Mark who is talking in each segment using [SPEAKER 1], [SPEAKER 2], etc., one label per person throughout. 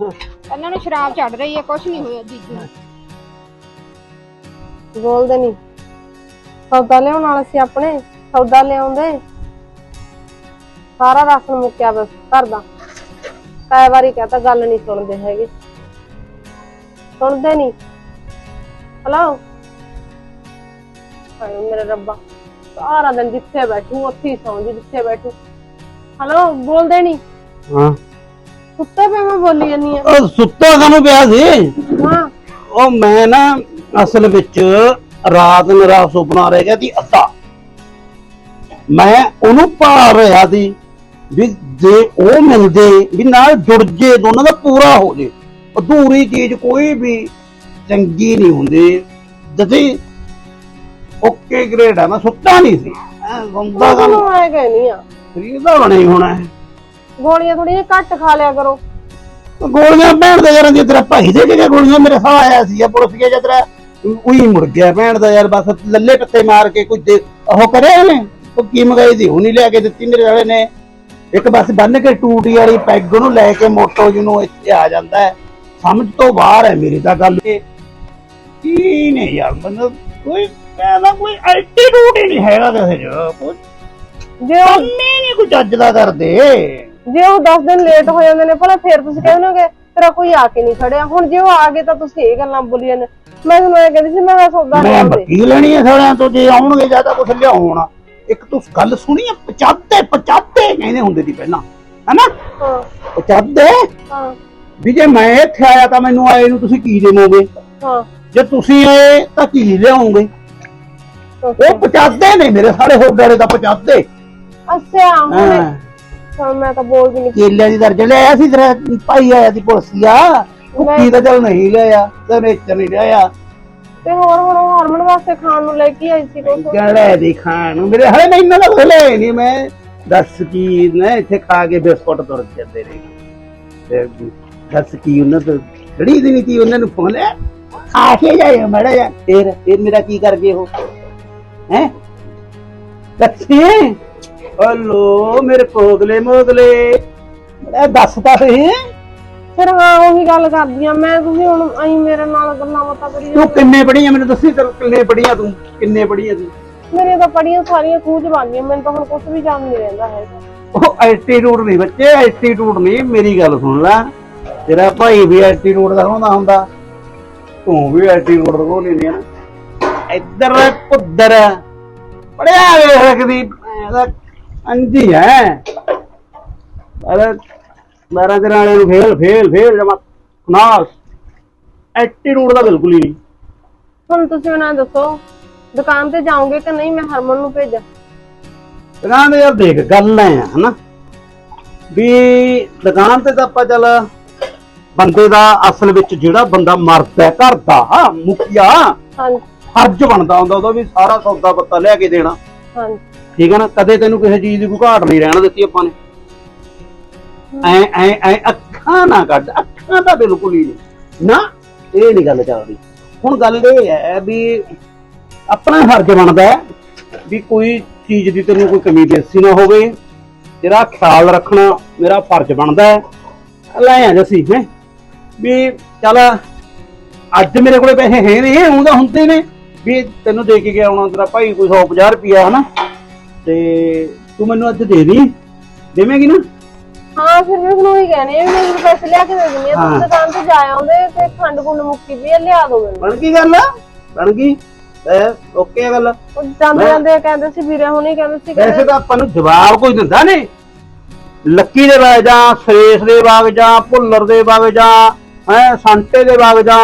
[SPEAKER 1] ਇਹਨਾਂ ਨੂੰ ਸ਼ਰਾਬ ਚੜ ਰਹੀ ਹੈ ਕੁਛ ਨਹੀਂ ਹੋਇਆ ਜੀਜੂ ਨੂੰ।
[SPEAKER 2] ਬੋਲਦੇ ਨਹੀਂ ਸੌਦਾ ਲਿਆਉਣ ਵਾਲੇ ਸੀ ਆਪਣੇ ਸੌਦਾ ਲਿਆਉਂਦੇ। ਸਾਰਾ ਰਾਸ਼ਨ ਮੁੱਕਿਆ ਬਸ ਘਰ ਦਾ। ਕਈ ਵਾਰੀ ਕਹਤਾ ਗੱਲ ਨਹੀਂ ਸੁਣਦੇ ਹੈਗੇ। ਸੁਣਦੇ ਨਹੀਂ ਹਲੋ? ਹਾਏ ਮੇਰੇ ਰੱਬਾ ਸਾਰਾ ਦਿਨ ਜਿੱਥੇ ਬੈਠੂ ਉੱਥੇ ਹੀ ਸੌਂ ਜੀ ਜਿੱਥੇ ਬੈਠੂ। ਹਲੋ ਬੋਲਦੇ ਨਹੀਂ
[SPEAKER 3] ਹਾਂ।
[SPEAKER 2] ਸੁੱਤੇ ਪਏ ਮੈਂ ਬੋਲੀ ਜਾਨੀ ਆ।
[SPEAKER 3] ਉਹ ਸੁੱਤਾ ਕਾਨੂੰ ਪਿਆ ਸੀ?
[SPEAKER 2] ਹਾਂ।
[SPEAKER 3] ਉਹ ਮੈਂ ਨਾ ਅਸਲ ਵਿੱਚ ਰਾਤ ਮੇਰਾ ਸੁਪਨਾ ਰਹਿ ਗਿਆ ਸੀ ਅੱਧਾ। ਮੈਂ ਉਹਨੂੰ ਭਾਲ ਰਿਹਾ ਸੀ ਵੀ ਜੇ ਉਹ ਮਿਲਦੇ ਵੀ ਨਾਲ ਜੁੜ ਜੇ ਦੋਨਾਂ ਦਾ ਪੂਰਾ ਹੋ ਜੇ ਅਧੂਰੀ ਚੀਜ਼ ਕੋਈ ਵੀ ਚੰਗੀ ਨਹੀਂ ਹੁੰਦੀ। ਜਦੀ ਓਕੇ ਗ੍ਰੇਡ ਆ ਮੈਂ ਸੁੱਤਾ ਨਹੀਂ ਸੀ। ਐਂ ਗੁੰਦਾ ਕੰਮ
[SPEAKER 2] ਤੁਹਾਨੂੰ ਆਏ ਕਹਿਨੀ ਆ।
[SPEAKER 3] ਸਰੀਰ ਦਾ ਬਣਾ ਹੋਣਾ ਹੈ।
[SPEAKER 2] ਗੋਲੀਆਂ ਥੋੜੀਆਂ ਘੱਟ ਖਾ ਲਿਆ ਕਰੋ।
[SPEAKER 3] ਗੋਲੀਆਂ ਭੈਣ ਦੇ ਯਾਰ ਦੀ ਤੇਰਾ ਭਾਈ ਦੇ ਕੇ ਗੋਲੀਆਂ ਮੇਰੇ ਸਾਹ ਆਇਆ ਸੀ ਪੁਲਿਸ ਗਿਆ ਜਦ ਉਹੀ ਮੁੜ ਗਿਆ ਭੈਣ ਦਾ ਯਾਰ ਬਸ ਲੱਲੇ ਪੱਤੇ ਮਾਰ ਕੇ ਕੁਝ ਦੇ ਉਹ ਕਰਿਆ ਇਹਨੇ ਉਹ ਕੀ ਮੰਗਾਈ ਦੀ ਨਹੀਂ ਲਿਆ ਕੇ ਦਿੱਤੀ ਮੇਰੇ ਵਾਲੇ ਨੇ। ਇੱਕ ਬਸ ਬੰਨ ਕੇ ਟੂਟੀ ਵਾਲੀ ਪੈਗ ਨੂੰ ਲੈ ਕੇ ਮੋਟੋ ਜਿਹਨੂੰ ਇੱਥੇ ਆ ਜਾਂਦਾ ਹੈ। ਸਮਝ ਤੋਂ ਬਾਹਰ ਹੈ ਮੇਰੀ ਤਾਂ ਗੱਲ। ਇਹ ਕੀ ਨੇ ਯਾਰ ਮਤਲਬ ਕੋਈ ਕਹਿੰਦਾ ਕੋਈ ਐਟੀਟਿਊਡ ਹੀ ਨਹੀਂ ਹੈਗਾ ਕਿਸੇ ਚ। ਕੋਈ
[SPEAKER 2] ਜੇ ਉਹ
[SPEAKER 3] ਨਹੀਂ ਕੋਈ ਚੱਜ ਦਾ ਕਰਦੇ।
[SPEAKER 2] ਜੇ ਉਹ 10 ਦਿਨ ਲੇਟ ਹੋ ਜਾਂਦੇ ਨੇ ਭਲਾ ਫੇਰ ਤੁਸੀਂ ਕਹਿੰਦੇ ਹੋਗੇ ਤੇਰਾ ਕੋਈ ਆ ਕੇ ਨਹੀਂ ਖੜਿਆ। ਹੁਣ ਜੇ ਉਹ ਆ ਗਏ ਤਾਂ ਤੁਸੀਂ ਇਹ ਗੱਲਾਂ ਬੋਲੀ ਜਾਂਦੇ। ਮੈਂ ਤੁਹਾਨੂੰ ਇਹ ਕਹਿੰਦੀ ਸੀ ਮੈਂ ਕਿਹਾ ਸੌਦਾ
[SPEAKER 3] ਮੈਂ
[SPEAKER 2] ਲਿਆਉਣ ਦੇ
[SPEAKER 3] ਬੱਕੀ ਲੈਣੀ ਹੈ ਸਾਰਿਆਂ ਤੋਂ ਜੇ ਆਉਣਗੇ ਜ਼ਿਆਦਾ ਕੁਝ ਲਿਆਉਣ। ਇੱਕ ਤੂੰ ਗੱਲ ਸੁਣੀ ਆ 75 75 ਕਹਿੰਦੇ ਹੁੰਦੇ ਸੀ ਪਹਿਲਾਂ ਹੈਨਾ?
[SPEAKER 2] ਹਾਂ।
[SPEAKER 3] 75
[SPEAKER 2] ਹਾਂ।
[SPEAKER 3] ਵੀ ਜੇ ਮੈਂ ਇੱਥੇ ਆਇਆ ਤਾਂ ਮੈਨੂੰ ਆਏ ਨੂੰ ਤੁਸੀਂ ਕੀ ਦੇਵੋਗੇ?
[SPEAKER 2] ਹਾਂ।
[SPEAKER 3] ਜੇ ਤੁਸੀਂ ਆਏ ਤਾਂ ਕੀ ਲਿਆਉਂਗੇ। ਉਹ 75 ਨੇ ਮੇਰੇ ਸਾਰੇ ਹੋਗਾਰੇ ਦਾ 75
[SPEAKER 2] ਅੱਛਾ ਹੁਣ
[SPEAKER 3] ਹਾਂ।
[SPEAKER 2] ਹੁਣ ਮੈਂ ਤਾਂ ਬੋਲਦੀ ਨਹੀਂ
[SPEAKER 3] ਕੇਲਿਆਂ ਦੀ ਦਰਜਨ ਲਿਆਇਆ ਸੀ ਤੇਰਾ ਭਾਈ ਆਇਆ ਸੀ ਪੁਲਸੀਆ। ਕੁੱਕੀ ਤਾਂ ਚੱਲ ਨਹੀਂ ਲਿਆਇਆ ਤੇ ਨੇਚਰ ਨਹੀਂ ਲਿਆਇਆ
[SPEAKER 2] ਤੇ ਹੋਰ ਹੁਣ ਉਹ ਹਰਮਨ ਵਾਸਤੇ ਖਾਣ ਨੂੰ ਲੈ ਕੇ ਆਈ ਸੀ ਕੁਛ
[SPEAKER 3] ਗਲੇ ਦੀ ਖਾਣ ਨੂੰ। ਮੇਰੇ ਹਲੇ ਨਹੀਂ ਨਾ ਲੈ ਨਹੀਂ ਮੈਂ ਦੱਸ ਕੀ ਨਾ ਇੱਥੇ ਖਾ ਕੇ ਬਿਸਕੁਟ ਤੁਰ ਜਾਂਦੇ ਰਹੇ ਤੇ ਦੱਸ ਕੀ ਉਹਨਾਂ ਤੋਂ ਖੜੀ ਦੀ ਨਹੀਂ ਤੀ ਉਹਨਾਂ ਨੂੰ ਫੋਨ ਲਿਆ ਆ ਕੇ ਜਾਏ ਮੜਾ ਜਾ ਫੇਰ ਫੇਰ ਮੇਰਾ ਕੀ ਕਰ ਗਏ ਹੋ ਹੈ? ਦੱਸੀ। ਹਲੋ ਮੇਰੇ ਕੋਗਲੇ ਮੋਗਲੇ ਮੈਂ ਦੱਸਦਾ ਸੀ
[SPEAKER 2] ਫਿਰ ਹਾਂ ਉਹੀ ਗੱਲ ਕਰਦੀ ਆ ਮੈਂ ਤੁਸੀਂ ਹੁਣ ਆਈ ਮੇਰੇ ਨਾਲ ਗੱਲਾਂ ਬਾਤਾਂ ਕਰੀ
[SPEAKER 3] ਤੂੰ ਕਿੰਨੇ ਪੜੀਆਂ ਮੈਨੂੰ ਦੱਸੀ ਤੈਨੂੰ ਕਿੰਨੇ ਪੜੀਆਂ ਤੂੰ? ਕਿੰਨੇ ਪੜੀਆਂ ਤੂੰ?
[SPEAKER 2] ਮੇਰੇ ਤਾਂ ਪੜੀਆਂ ਸਾਰੀਆਂ ਖੂਹ ਗਈਆਂ ਮੈਨੂੰ ਤਾਂ ਹੁਣ ਕੁਝ ਵੀ ਯਾਦ ਨਹੀਂ ਰਹਿੰਦਾ ਹੈਗਾ
[SPEAKER 3] ਉਹ ਐਟੀਟਿਊਡ ਨਹੀਂ ਬੱਚੇ ਐਟੀਟਿਊਡ ਨਹੀਂ। ਮੇਰੀ ਗੱਲ ਸੁਣ ਲੈ। ਤੇਰਾ ਭਾਈ ਵੀ ਐਟੀਟਿਊਡ ਦਾ ਹੁੰਦਾ। ਹੁੰਦਾ ਤੂੰ ਵੀ ਐਟੀਟਿਊਡ ਦਾ ਨਹੀਂ ਨਹੀਂ ਨਾ ਇੱਧਰ ਪੁੱਧਰ ਪੜਿਆ ਵੇਖ ਰੱਖਦੀ ਇਹਦਾ ਅੰਜੀ ਹੈ। ਅਰੇ ਮਾਰਾ ਦੇ ਨਾਲੇ ਨੂੰ ਫੇਲ ਫੇਲ ਫੇਲ ਜਮਾ ਨਾਸ। ਐਟੀਟਿਊਡ ਦਾ ਬਿਲਕੁਲ ਹੀ ਨਹੀਂ।
[SPEAKER 2] ਹੁਣ ਤੁਸੀਂ ਮੈਨੂੰ ਇਹ ਦੱਸੋ ਦੁਕਾਨ ਤੇ ਜਾਓਗੇ ਕਿ ਨਹੀਂ? ਮੈਂ ਹਰਮਨ ਨੂੰ ਭੇਜਾਂ।
[SPEAKER 3] ਦੁਕਾਨ ਤੇ ਯਾਰ ਦੇਖ ਗੱਲ ਐ ਆ ਹਨਾ? ਵੀ ਦੁਕਾਨ ਤੇ ਤਾਂ ਆਪਾਂ ਚੱਲ ਬੰਦੇ ਦਾ ਅਸਲ ਵਿੱਚ ਜਿਹੜਾ ਬੰਦਾ ਮਰਦਾ ਹੈ ਘਰ ਦਾ ਮੁਖੀਆ
[SPEAKER 2] ਹਾਂਜੀ।
[SPEAKER 3] ਫਰਜ਼ ਬਣਦਾ ਹੁੰਦਾ ਉਹਦਾ ਵੀ ਸਾਰਾ ਸੌਦਾ ਪੱਤਾ ਲਿਆ ਕੇ ਦੇਣਾ।
[SPEAKER 2] ਹਾਂਜੀ।
[SPEAKER 3] ਠੀਕ ਹੈ ਨਾ? ਕਦੇ ਤੈਨੂੰ ਕਿਸੇ ਚੀਜ਼ ਦੀ ਕੋਈ ਘਾਟ ਨਹੀਂ ਰਹਿਣ ਦਿੱਤੀ ਆਪਾਂ ਨੇ। ਐ ਐ ਐ ਅੱਖਾਂ ਨਾ ਕੱਢ, ਅੱਖਾਂ ਤਾਂ ਬਿਲਕੁਲ ਹੀ ਨਹੀਂ। ਨਾ, ਇਹ ਨਹੀਂ ਗੱਲ ਚੱਲਦੀ। ਹੁਣ ਗੱਲ ਇਹ ਹੈ ਵੀ ਆਪਣਾ ਫਰਜ਼ ਬਣਦਾ ਹੈ ਵੀ ਕੋਈ ਚੀਜ਼ ਦੀ ਤੈਨੂੰ ਕੋਈ ਕਮੀ ਬੇਸੀ ਨਾ ਹੋਵੇ। ਤੇਰਾ ਖਿਆਲ ਰੱਖਣਾ ਮੇਰਾ ਫਰਜ਼ ਬਣਦਾ ਹੈ। ਲੈ ਆ ਜਸੀ ਹੈ? ਵੀ ਚੱਲ, ਅੱਜ ਮੇਰੇ ਕੋਲੇ ਪੈਸੇ ਹੈ ਨਹੀਂ ਹੁੰਦਾ ਹੁੰਦੇ ਨੇ। ਵੀ ਤੈਨੂੰ ਦੇ ਕੇ ਗਿਆ ਹੋਣਾ ਤੇਰਾ ਭਾਈ ਕੋਈ 150 ਰੁਪਿਆ ਹਨਾ? ਤੇ ਤੂੰ ਮੈਨੂੰ ਅੱਜ ਦੇ ਦੀ। ਦੇਵੇਂਗੀ ਨਾ?
[SPEAKER 2] ਹਾਂ ਫਿਰ ਮੈਂ ਤੁਹਾਨੂੰ ਹੀ ਕਹਿਣੀ ਹੈ ਵੀ ਮੈਨੂੰ ਪੈਸੇ ਲਿਆ ਕੇ ਦੇ ਦਿੰਦੀ ਆ
[SPEAKER 3] ਹਾਂ।
[SPEAKER 2] ਤੁਸੀਂ ਦੁਕਾਨ ਤੇ ਜਾ ਆਉਂਦੇ ਤੇ ਖੰਡ ਖੁੰਡ ਮੁੱਕੀ ਵੀ ਆ, ਲਿਆ ਦਿਓ ਮੈਨੂੰ।
[SPEAKER 3] ਬਣ ਗਈ ਗੱਲ? ਬਣ ਗਈ? ਐ ਓਕੇ ਆ ਗੱਲ।
[SPEAKER 2] ਉਹ ਜਾਂਦੇ ਜਾਂਦੇ ਕਹਿੰਦੇ ਸੀ ਵੀਰੇ ਹੁਣੀ ਕਹਿੰਦੇ ਸੀ
[SPEAKER 3] ਵੈਸੇ
[SPEAKER 2] ਕਹਿੰਦੇ
[SPEAKER 3] ਤਾਂ ਆਪਾਂ ਨੂੰ ਜਵਾਬ ਕੋਈ ਦਿੰਦਾ ਨਹੀਂ ਲੱਕੀ ਦੇ ਬਾਗ ਜਾਂ ਸਰੇਸ਼ ਦੇ ਬਾਗ ਜਾਂ ਭੁੱਲਰ ਦੇ ਬਾਗ ਜਾਂ ਹੈ ਸੰਟੇ ਦੇ ਬਾਗ ਜਾਂ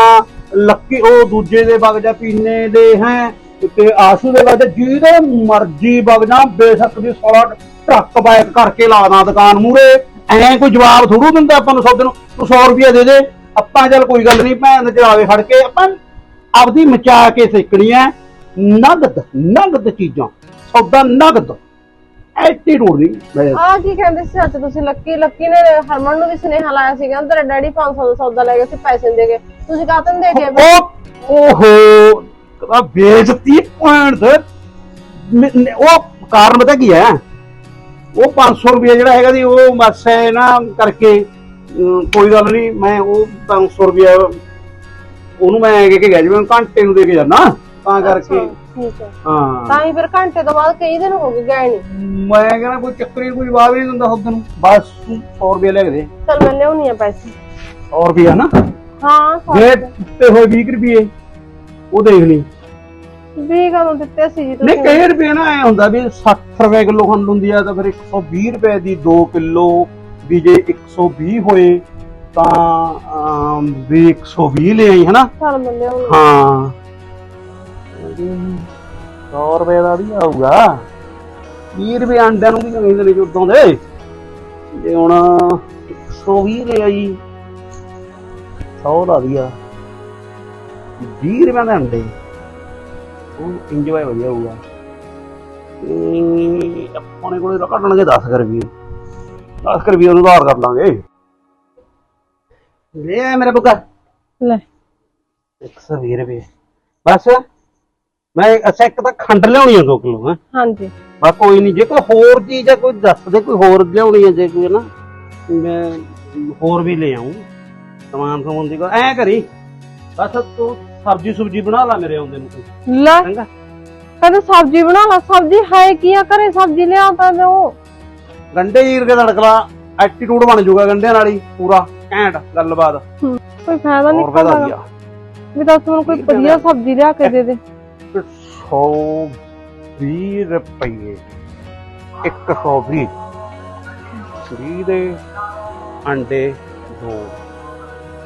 [SPEAKER 3] ਲੱਕੀ ਉਹ ਦੂਜੇ ਦੇ ਬਾਗ ਜਾਂ, ਪੀਨੇ ਦੇ ਹੈ। ਤੇ ਆਸੂ ਦੇ ਬਾਗ ਜਾਂ, ਜਿਹਦੇ ਮਰਜ਼ੀ ਬਾਗ ਜਾਂ, ਬੇਸ਼ੱਕ ਦੀ ਸਾਲਾ ਟਰੱਕ ਬਾਈਕ ਕਰਕੇ ਲਾਣਾ ਦੁਕਾਨ ਮੂਰੇ ਐ ਕੋਈ ਜਵਾਬ ਥੋੜੂ ਦਿੰਦਾ ਆਪਾਂ ਨੂੰ ਸੌਦੇ ਨੂੰ, ਤੂੰ 100 ਰੁਪਏ ਦੇ ਦੇ। ਆਪਾਂ ਚੱਲ ਕੋਈ ਗੱਲ ਨਹੀਂ, ਭੈਣ ਦੇ ਚਲਾਵੇ ਖੜ ਕੇ ਆਪਾਂ ਆਪਦੀ ਮਚਾ ਕੇ ਸਿੱਕਣੀ ਐ ਨਗਦ ਨਗਦ ਚੀਜ਼ਾਂ, ਸੌਦਾ ਨਗਦ। ਐਟੀਟਿਊਡ ਨਹੀਂ। ਮੈਂ-
[SPEAKER 2] ਆ ਕੀ ਕਹਿੰਦੇ ਸੀ ਸੱਚ ਤੁਸੀਂ, ਲੱਕੀ ਲੱਕੀ ਨੇ ਹਰਮਨ ਨੂੰ ਵੀ ਸੁਨੇਹਾ ਲਾਇਆ ਸੀਗਾ ਕਹਿੰਦਾ ਤੇਰਾ ਡੈਡੀ 500 ਦਾ ਸੌਦਾ ਲੈ ਗਿਆ ਸੀ ਪੈਸੇ ਦੇ ਗਏ ਤੁਸੀਂ ਕਾਹਤੋਂ ਨੀ ਦੇ
[SPEAKER 3] ਉਹ ਓਹੋ ਕਦਾ ਬੇਇੱਜ਼ਤੀ ਪੁਆਇੰਟ ਉਹ ਕਾਰਨ ਪਤਾ ਕੀ ਹੈ? ਉਹ 500 ਰੁਪਏ ਜਿਹੜਾ ਹੈਗਾ ਦੀ ਉਹ ਹੈ ਨਾ ਕਰਕੇ ਅਮ, ਕੋਈ ਗੱਲ ਨਹੀਂ ਮੈਂ ਉਹ 500 ਰੁਪਇਆ ਉਹਨੂੰ ਮੈਂ ਕਹਿ ਕੇ ਗਿਆ ਜੀ ਮੈਂ ਘੰਟੇ ਨੂੰ ਦੇ ਕੇ ਜਾਣਾ ਤਾਂ ਕਰਕੇ।
[SPEAKER 2] ਠੀਕ ਹੈ।
[SPEAKER 3] ਹਾਂ।
[SPEAKER 2] ਤਾਂ ਹੀ ਫਿਰ ਘੰਟੇ ਤੋਂ ਬਾਅਦ ਕਈ ਦਿਨ ਹੋ ਗਏ ਗਏ ਨਹੀਂ
[SPEAKER 3] ਮੈਂ ਕਹਿੰਦਾ ਕੋਈ ਚੱਕਰ ਹੀ ਕੋਈ ਜਵਾਬ ਹੀ ਨਹੀਂ ਦਿੰਦਾ ਉਦੋਂ ਨੂੰ। ਬਸ ਤੂੰ 100 ਰੁਪਇਆ ਲੈ ਕੇ ਦੇ।
[SPEAKER 2] ਚਲ ਮੈਂ ਲਿਆਉਣੀ ਆ ਪੈਸੇ।
[SPEAKER 3] 100 ਰੁਪਇਆ ਨਾ।
[SPEAKER 2] ਹਾਂ ਸੌ
[SPEAKER 3] ਜੇ ਤੇ ਹੋਏ 20 ਰੁਪਏ ਉਹ ਦੇਖ ਲਈ।
[SPEAKER 2] ਵੀ ਕਦੋਂ ਦਿੱਤੇ ਸੀ ਜੀ
[SPEAKER 3] ਨਹੀਂ
[SPEAKER 2] ਤੁਸੀਂ?
[SPEAKER 3] ਕਈ ਰੁਪਏ ਨਾ ਐ ਹੁੰਦਾ ਵੀ 60 ਰੁਪਏ ਕਿਲੋ ਖੰਡ ਹੁੰਦੀ ਆ ਤਾਂ ਫਿਰ 120 ਰੁਪਏ ਦੀ 2 ਕਿਲੋ ਵੀ ਜੇ 120 ਹੋਏ ਤਾਂ ਅਮ, ਵੀ 120 ਲੈ ਆਈ ਹਨਾ?
[SPEAKER 2] ਚਲ ਮੈਂ ਲਿਆਉਣੀ
[SPEAKER 3] ਹਾਂ। 100 ਰੁਪਏ ਦਾ ਵੀ ਆਊਗਾ। 20 ਰੁਪਏ ਅੰਡਿਆਂ ਨੂੰ ਵੀ ਕਹਿੰਦੇ ਨੇ ਉਦੋਂ ਦੇ। ਜੇ ਹੁਣ 120 ਲੈ ਆਈ 100 ਦਾ ਵੀ ਆ। 20 ਰੁਪਏ ਦੇ ਅੰਡੇ। ਉਹ ਇੰਜੋਏ ਵਧੀਆ ਹੋਊਗਾ। ਤੇ ਆਪਣੇ ਕੋਲੇ ਕੱਢਣਗੇ 10 ਕਰ ਰੁਪਏ। 10 ਕਰ ਰੁਪਏ ਉਹਨੂੰ ਉਧਾਰ ਕਰ ਲਾਂਗੇ ਲੈ ਆ ਮੇਰਾ ਬੁੱਕਾ।
[SPEAKER 2] ਲੈ।
[SPEAKER 3] 120 ਰੁਪਏ। ਬਸ। ਮੈਂ ਅੱਛਾ ਇੱਕ ਤਾਂ ਖੰਡ ਲਿਆਉਣੀ ਆ 2 ਕਿਲੋ ਹੈ।
[SPEAKER 2] ਹਾਂਜੀ।
[SPEAKER 3] ਬਸ ਕੋਈ ਨਹੀਂ ਜੇ ਕੋਈ ਹੋਰ ਚੀਜ਼ ਹੈ ਕੋਈ ਦੱਸ ਦੇ ਕੋਈ ਹੋਰ ਲਿਆਉਣੀ ਹੈ ਜੇ ਕੋਈ ਨਾ। ਮੈਂ ਹੋਰ ਵੀ ਲੈ ਆਉਂ ਸਮਾਨ ਸਮੂਨ ਦੀ ਕੋਈ ਐ ਕਰੀ ਬਸ ਤੂੰ ਸਬਜੀ ਸੁਬਜੀ ਬਣਾ ਲਾ ਮੇਰੇ ਆਉਂਦੇ ਨੂੰ
[SPEAKER 2] ਲੈ
[SPEAKER 3] ਚੰਗਾ
[SPEAKER 2] ਕਹਿੰਦੇ ਸਬਜ਼ੀ ਬਣਾ ਲਾ ਸਬਜ਼ੀ ਹੈ ਕੀ ਆ ਘਰੇ ਸਬਜ਼ੀ ਲਿਆ ਤਾਂ ਦਿਓ
[SPEAKER 3] ਗੰਡੇ ਹੀਰ ਕੇ ਤੜਕਲਾ ਐਟੀਟਿਊਡ ਬਣ ਜਾਊਗਾ ਗੰਡਿਆਂ ਨਾਲ ਹੀ ਪੂਰਾ ਘੈਂਟ ਗੱਲਬਾਤ
[SPEAKER 2] ਕੋਈ ਫਾਇਦਾ ਨਹੀਂ
[SPEAKER 3] ਹੋਰ ਫਾਇਦਾ ਕੀ ਆ
[SPEAKER 2] ਵੀ ਦੱਸ ਮੈਨੂੰ ਕੋਈ ਵਧੀਆ ਸਬਜ਼ੀ ਲਿਆ ਕੇ ਦੇ ਦੇ
[SPEAKER 3] 120 ਰੁਪਏ 120 ਸਰੀ ਦੇ ਅੰਡੇ ਦੋ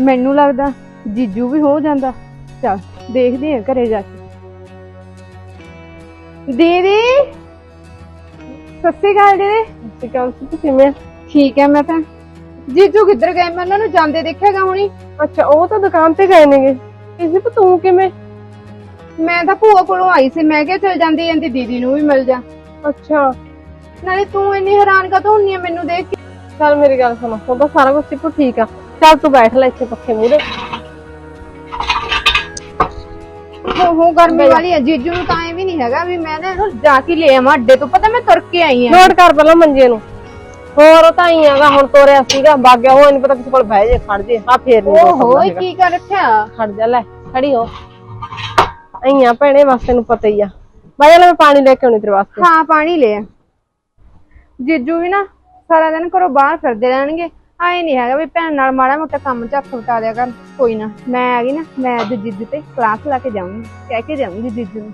[SPEAKER 1] ਮੈਨੂੰ ਲੱਗਦਾ ਜੀਜੂ ਵੀ ਹੋ ਜਾਂਦਾ। ਚਲ ਦੇਖਦੇ ਆ ਘਰੇ ਜਾ ਕੇ। ਦੀਦੀ! ਸੱਸੀ ਗੱਲ ਦੀਦੀ।
[SPEAKER 2] ਸੱਸੀ ਗੱਲ ਕਿਵੇਂ
[SPEAKER 1] ਠੀਕ ਹੈ ਮੈਂ ਤਾਂ। ਜੀਜੂ ਕਿੱਧਰ ਗਏ? ਮੈਂ ਉਹਨਾਂ ਨੂੰ ਜਾਂਦੇ ਦੇਖਿਆਗਾ ਹੁਣੀ।
[SPEAKER 2] ਅੱਛਾ ਉਹ ਤਾਂ ਦੁਕਾਨ ਤੇ ਗਏ ਨੇਗੇ। ਇਸੇ ਪਰ ਤੂੰ ਕਿਵੇਂ?
[SPEAKER 1] ਮੈਂ ਤਾਂ ਭੂਆ ਕੋਲੋਂ ਆਈ ਸੀ। ਮੈਂ ਕਿਹਾ ਚਲ ਜਾਂਦੀ ਜਾਂਦੀ ਦੀਦੀ ਨੂੰ ਵੀ ਮਿਲ ਜਾ।
[SPEAKER 2] ਅੱਛਾ।
[SPEAKER 1] ਨਾਲੇ ਤੂੰ ਇੰਨੀ ਹੈਰਾਨ ਕਦੋਂ ਹੁੰਨੀ ਆ ਮੈਨੂੰ ਦੇਖ ਕੇ?
[SPEAKER 2] ਚੱਲ ਮੇਰੀ ਗੱਲ ਸੁਣ ਉਹ ਤਾਂ ਸਾਰਾ ਕੁਝ ਸਿੱਪੂ ਠੀਕ ਆ। ਚੱਲ ਤੂੰ ਬੈਠ ਲੈ ਇੱਥੇ ਪੱਖੇ ਮੂਹਰੇ।
[SPEAKER 1] ਹੋ ਹੋ ਗਰਮੀ ਵਾਲੀ ਹੈ ਜੀਜੂ ਨੂੰ ਤਾਂ ਐ ਵੀ ਨਹੀਂ ਹੈਗਾ ਵੀ ਮੈਂ ਨਾ ਇਹਨੂੰ ਜਾ ਕੇ ਲੈ ਆਵਾਂ ਅੱਡੇ ਤੋਂ ਪਤਾ ਮੈਂ ਤੁਰ ਕੇ ਆਈ ਆ।
[SPEAKER 2] ਨੋਟ ਕਰ ਪਹਿਲਾਂ ਮੰਜੇ ਨੂੰ। ਹੋਰ ਉਹ ਤਾਂ ਹੀ ਆਗਾ ਹੁਣ ਤੋਰਿਆ ਸੀਗਾ ਬਾਗਿਆ ਉਹ ਨਹੀਂ ਪਤਾ ਕਿਸੇ ਕੋਲ ਬਹਿ ਜੇ ਖੜ ਜੇ ਆ ਫੇਰ ਨਹੀਂ
[SPEAKER 1] ਓਹੋ ਇਹ ਕੀ ਕਰ ਰੱਖਿਆ
[SPEAKER 2] ਖੜ ਜਾ ਲੈ ਖੜੀ ਹੋ। ਅਈਆਂ ਭੈਣੇ ਬਸ ਤੈਨੂੰ ਪਤਾ ਹੀ ਆ। ਬਾਈ ਲੈ ਮੈਂ ਪਾਣੀ ਲੈ ਕੇ ਆਉਣੀ ਤੇਰੇ ਵਾਸਤੇ।
[SPEAKER 1] ਹਾਂ ਪਾਣੀ ਲੈ ਆ। ਜੀਜੂ ਵੀ ਨਾ ਸਾਰਾ ਦਿਨ ਘਰੋਂ ਬਾਹਰ ਫਿਰਦੇ ਰਹਿਣਗੇ। ਆਏ ਨਹੀਂ ਹੈਗਾ ਵੀ ਭੈਣ ਨਾਲ ਮਾੜਾ ਮੋਟਾ ਕੰਮ ਚ ਹੱਥ ਵਟਾ ਦਿਆ ਕਰ ਕੋਈ ਨਾ, ਮੈਂ ਆ ਗਈ ਨਾ, ਮੈਂ ਅੱਜ ਜੀਜੂ ਤੇ ਕਲਾਸ ਲਾ ਕੇ ਜਾਊਂਗੀ, ਕਹਿ ਕੇ ਜਾਊਂਗੀ ਜੀਜੂ ਨੂੰ।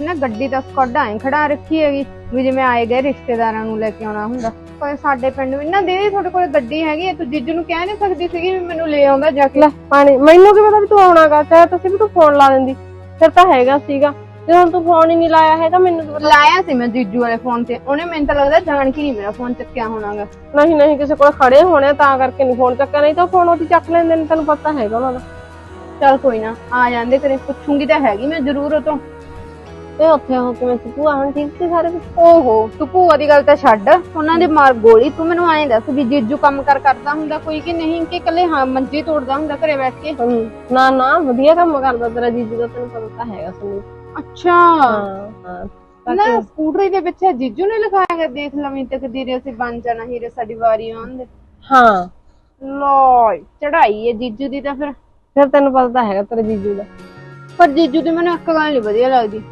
[SPEAKER 1] ਨਾ ਗੱਡੀ ਤਾਂ ਸਕੋਡਾ ਐ ਖੜਾ ਰੱਖੀ ਹੈਗੀ ਵੀ ਜਿਵੇਂ ਆਏ ਗਏ ਰਿਸ਼ਤੇਦਾਰਾਂ ਨੂੰ ਲੈ ਕੇ ਆਉਣਾ ਹੁੰਦਾ। ਪਰ ਸਾਡੇ ਪਿੰਡ ਵੀ ਨਾ ਦੀਦੀ ਤੁਹਾਡੇ ਕੋਲ ਗੱਡੀ ਹੈਗੀ ਹੈ, ਤੂੰ ਜੀਜੂ ਨੂੰ ਕਹਿ ਨਹੀਂ ਸਕਦੀ ਸੀਗੀ ਵੀ ਮੈਨੂੰ ਲੈ ਆਉਂਦਾ ਜਾ ਕੇ।
[SPEAKER 2] ਲੈ ਪਾਣੀ, ਮੈਨੂੰ ਕੀ ਪਤਾ ਵੀ ਤੂੰ ਆਉਣਾਗਾ ਚਾਹੇ ਤੁਸੀਂ ਵੀ ਤੂੰ ਫੋਨ ਲਾ ਦਿੰਦੀ। ਫਿਰ ਤਾਂ ਹੈਗਾ ਸੀਗਾ। ਜੇ ਹੁਣ ਤੂੰ ਫੋਨ ਹੀ ਨਹੀਂ ਲਾਇਆ ਹੈਗਾ ਮੈਨੂੰ ਪਤਾ
[SPEAKER 1] ਲਾਇਆ ਸੀ ਮੈਂ ਜੀਜੂ ਵਾਲੇ ਫੋਨ ਤੇ। ਉਹਨੇ ਮੈਨੂੰ ਤਾਂ ਲੱਗਦਾ ਜਾਣ ਕੇ ਨਹੀਂ ਮੇਰਾ ਫੋਨ ਚੱਕਿਆ ਹੋਣਾਗਾ।
[SPEAKER 2] ਨਹੀਂ ਨਹੀਂ ਕਿਸੇ ਕੋਲ ਖੜੇ ਹੋਣੇ ਆ, ਤਾਂ ਕਰਕੇ ਨਹੀਂ ਫੋਨ ਚੱਕਿਆ। ਨਹੀਂ ਤਾਂ ਫੋਨ ਉਹਦੀ ਚੱਕ ਲੈਂਦੇ ਨੇ ਤੈਨੂੰ ਪਤਾ ਹੈਗਾ ਉਹਨਾਂ ਦਾ।
[SPEAKER 1] ਚਲ ਕੋਈ ਨਾ ਆ ਜਾਂਦੇ ਕਰੇ ਪੁੱਛੂੰਗੀ ਤਾਂ ਹੈਗੀ ਮੈਂ ਜ਼ਰੂਰ ਉਹ ਤੋਂ।
[SPEAKER 2] ਤੇ ਉੱਥੇ ਹੋ ਕਿਵੇਂ ਸੀ ਭੂਆ ਹੁਣ ਠੀਕ ਸੀ ਸਾਰੇ? ਕੁਛ?
[SPEAKER 1] ਓਹੋ ਤੂੰ ਭੂਆ ਦੀ ਗੱਲ ਤਾਂ ਛੱਡ। ਉਹਨਾਂ ਦੇ ਮਾਰ ਗੋਲੀ ਤੂੰ ਮੈਨੂੰ ਐਂ ਦੱਸ ਵੀ ਜੀਜੂ ਕੰਮ ਕਰ ਕਰਦਾ ਹੁੰਦਾ ਕੋਈ ਕਿ ਨਹੀਂ ਕਿ ਇਕੱਲੇ ਹਾਂ ਮੰਜੀ ਤੋੜਦਾ ਹੁੰਦਾ ਘਰੇ ਬੈਠ ਕੇ?
[SPEAKER 2] ਹਮ, ਨਾ ਨਾ ਵਧੀਆ ਕੰਮ ਕਰਦਾ ਤੇਰਾ ਜੀਜੂ ਦਾ ਤੈਨੂੰ ਪਤਾ ਤਾਂ ਹੈਗਾ ਸੁਣੀ
[SPEAKER 1] ਅੱਛਾ।
[SPEAKER 2] ਹਾਂ।
[SPEAKER 1] ਨਾ ਸਕੂਟਰੀ ਦੇ ਪਿੱਛੇ ਜੀਜੂ ਨੇ ਲਿਖਾਇਆ ਗਿਆ ਦੇਖ ਲਵੀਂ ਤਕਦੀਰੇ ਅਸੀਂ ਬਣ ਜਾਣਾ ਹੀਰੇ ਸਾਡੀ ਵਾਰੀ ਆਉਣ ਦੇ।
[SPEAKER 2] ਹਾਂ।
[SPEAKER 1] ਲੋ ਚੜਾਈ ਹੈ ਜੀਜੂ ਦੀ ਤਾਂ ਫਿਰ।
[SPEAKER 2] ਫਿਰ ਤੈਨੂੰ ਪਤਾ ਤਾਂ ਹੈਗਾ ਤੇਰੇ ਜੀਜੂ ਦਾ।
[SPEAKER 1] ਪਰ ਜੀਜੂ ਦੀ ਮੈਨੂੰ ਇੱਕ ਗੱਲ ਨਹੀਂ ਵਧੀਆ ਲੱਗਦੀ।